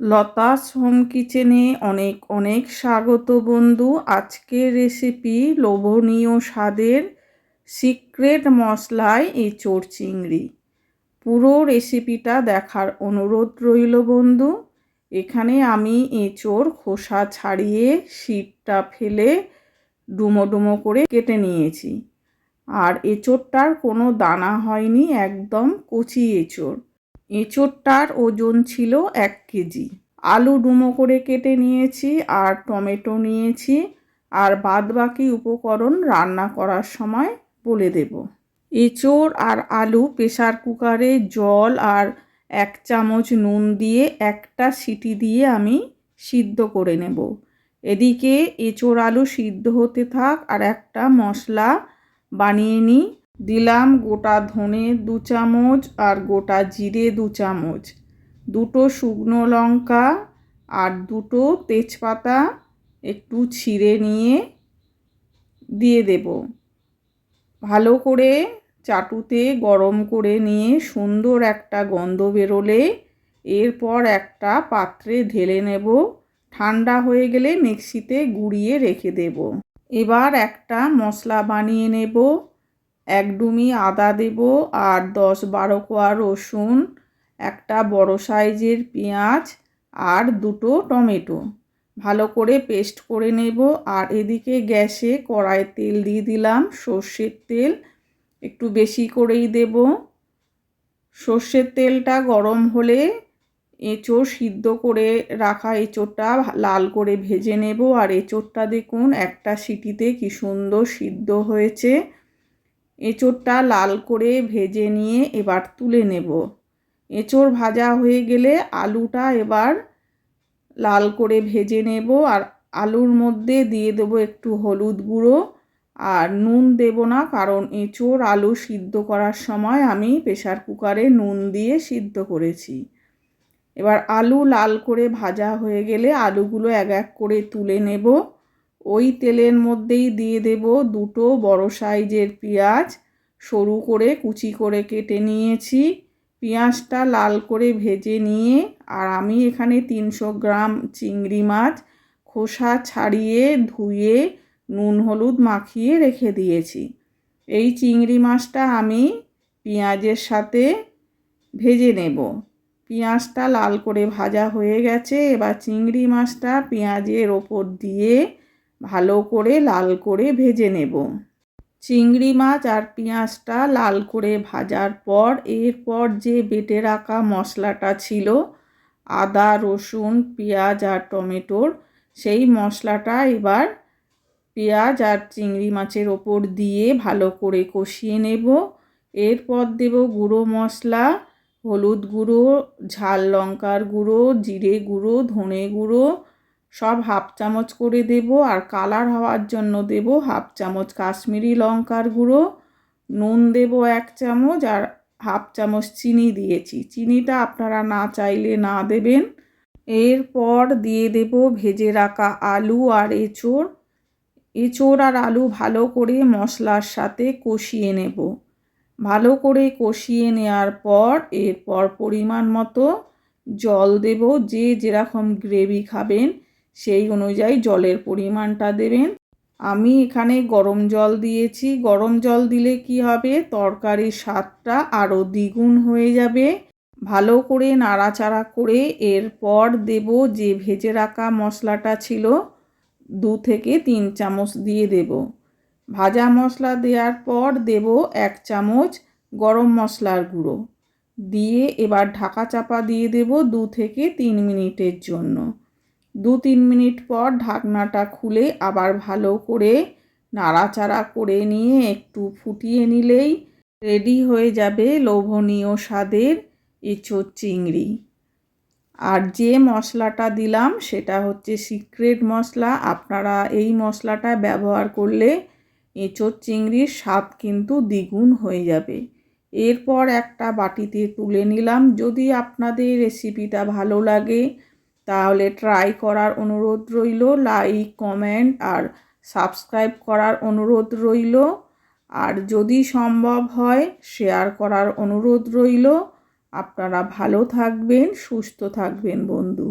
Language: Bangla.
লতাস হোম কিচেনে অনেক অনেক স্বাগত বন্ধু। আজকের রেসিপি লোভনীয় স্বাদের সিক্রেট মশলায় এঁচোড় চিংড়ি। পুরো রেসিপিটা দেখার অনুরোধ রইল বন্ধু। এখানে আমি এঁচোড় খোসা ছাড়িয়ে শীতটা ফেলে ডুমো ডুমো করে কেটে নিয়েছি। আর এঁচোড়টার কোনো দানা হয়নি, একদম কচি এঁচোড়। এঁচোড়টার ওজন ছিল এক কেজি। আলু ডুমো করে কেটে নিয়েছি আর টমেটো নিয়েছি আর বাদ বাকি উপকরণ রান্না করার সময় বলে দেব। এঁচোড় আর আলু প্রেশার কুকারে জল আর এক চামচ নুন দিয়ে একটা সিটি দিয়ে আমি সিদ্ধ করে নেব। এদিকে এঁচোড় আলু সিদ্ধ হতে থাক আর একটা মশলা বানিয়ে নিই। দিলাম গোটা ধনে দু চামচ আর গোটা জিরে দু চামচ। দুটো শুকনো লঙ্কা আর দুটো তেজপাতা একটু ছিঁড়ে নিয়ে দিয়ে দেব। ভালো করে চাটুতে গরম করে নিয়ে সুন্দর একটা গন্ধ বেরোলে এরপর একটা পাত্রে ঢেলে নেব। ঠান্ডা হয়ে গেলে মিক্সিতে গুঁড়িয়ে রেখে দেব। এবার একটা মশলা বানিয়ে নেব। এক ডুমি আদা দেব আর দশ বারো কোয়া রসুন, একটা বড় সাইজের পেঁয়াজ আর দুটো টমেটো। ভালো করে পেস্ট করে নেব আর এদিকে গ্যাসে কড়াই তেল দিয়ে দিলাম সর্ষের তেল। একটু বেশি করেই দেব। সর্ষের তেলটা গরম হলে এঁচোড় সিদ্ধ করে রাখা এঁচোড়টা লাল করে ভেজে নেব। আর এঁচোড়টা দেখুন একটা সিটিতে কি সুন্দর সিদ্ধ হয়েছে। এঁচোড়টা লাল করে ভেজে নিয়ে এবার তুলে নেব। এঁচোড় ভাজা হয়ে গেলে আলুটা এবার লাল করে ভেজে নেব আর আলুর মধ্যে দিয়ে দেব একটু হলুদ গুঁড়ো আর নুন দেব না, কারণ এঁচোড় আলু সিদ্ধ করার সময় আমি প্রেশার কুকারে নুন দিয়ে সিদ্ধ করেছি। এবার আলু লাল করে ভাজা হয়ে গেলে আলুগুলো এক এক করে তুলে নেব। ওই তেলের মধ্যেই দিয়ে দেব দুটো বড় সাইজের পেঁয়াজ। সরু করে কুচি করে কেটে নিয়েছি। পেঁয়াজটা লাল করে ভেজে নিয়ে আর আমি এখানে তিনশো গ্রাম চিংড়ি মাছ খোসা ছাড়িয়ে ধুয়ে নুন হলুদ মাখিয়ে রেখে দিয়েছি। এই চিংড়ি মাছটা আমি পেঁয়াজের সাথে ভেজে নেব। পেঁয়াজটা লাল করে ভাজা হয়ে গেছে। এবার চিংড়ি মাছটা পেঁয়াজের ওপর দিয়ে ভালো করে লাল করে ভেজে নেব। চিংড়ি মাছ আর পেঁয়াজটা লাল করে ভাজার পর, এরপর যে বেটে রাখা মশলাটা ছিল, আদা, রসুন, পেঁয়াজ আর টমেটোর, সেই মশলাটা এবার পেঁয়াজ আর চিংড়ি মাছের ওপর দিয়ে ভালো করে কষিয়ে নেব। এরপর দেব গুঁড়ো মশলা, হলুদ গুঁড়ো, ঝাল লঙ্কার গুঁড়ো, জিরে গুঁড়ো, ধনে গুঁড়ো সব হাফ চামচ করে দেব আর কালার হওয়ার জন্য দেব হাফ চামচ কাশ্মীরি লঙ্কার গুঁড়ো, নুন দেব এক চামচ আর হাফ চামচ চিনি দিয়েছি। চিনিটা আপনারা না চাইলে না দেবেন। এরপর দিয়ে দেব ভেজে রাখা আলু আর এঁচোড়। এঁচোড় আর আলু ভালো করে মশলার সাথে কষিয়ে নেব। ভালো করে কষিয়ে নেওয়ার পর এরপর পরিমাণ মতো জল দেব। যে যেরকম গ্রেভি খাবেন সেই অনুযায়ী জলের পরিমাণটা দেবেন। আমি এখানে গরম জল দিয়েছি। গরম জল দিলে কি হবে? তরকারির স্বাদটা আরও দ্বিগুণ হয়ে যাবে। ভালো করে নাড়াচাড়া করে এরপর দেব যে ভেজে রাখা মশলাটা ছিল, দু থেকে তিন চামচ দিয়ে দেব। ভাজা মশলা দেওয়ার পর দেব এক চামচ গরম মশলার গুঁড়ো। দিয়ে এবার ঢাকা চাপা দিয়ে দেব দু থেকে তিন মিনিটের জন্য। দু তিন মিনিট পর ঢাকনাটা খুলে আবার ভালো করে নাড়াচাড়া করে নিয়ে একটু ফুটিয়ে নিলেই রেডি হয়ে যাবে লোভনীয় স্বাদের এঁচোড় চিংড়ি। আর যে মশলাটা দিলাম সেটা হচ্ছে সিক্রেট মশলা। আপনারা এই মশলাটা ব্যবহার করলে এঁচোড় চিংড়ির স্বাদ কিন্তু দ্বিগুণ হয়ে যাবে। এরপর একটা বাটিতে তুলে নিলাম। যদি আপনাদের রেসিপিটা ভালো লাগে তাহলে ট্রাই করার অনুরোধ রইল লাইক কমেন্ট আর সাবস্ক্রাইব করার অনুরোধ রইল। আর যদি সম্ভব হয় শেয়ার করার অনুরোধ রইল। আপনারা ভালো থাকবেন, সুস্থ থাকবেন বন্ধু।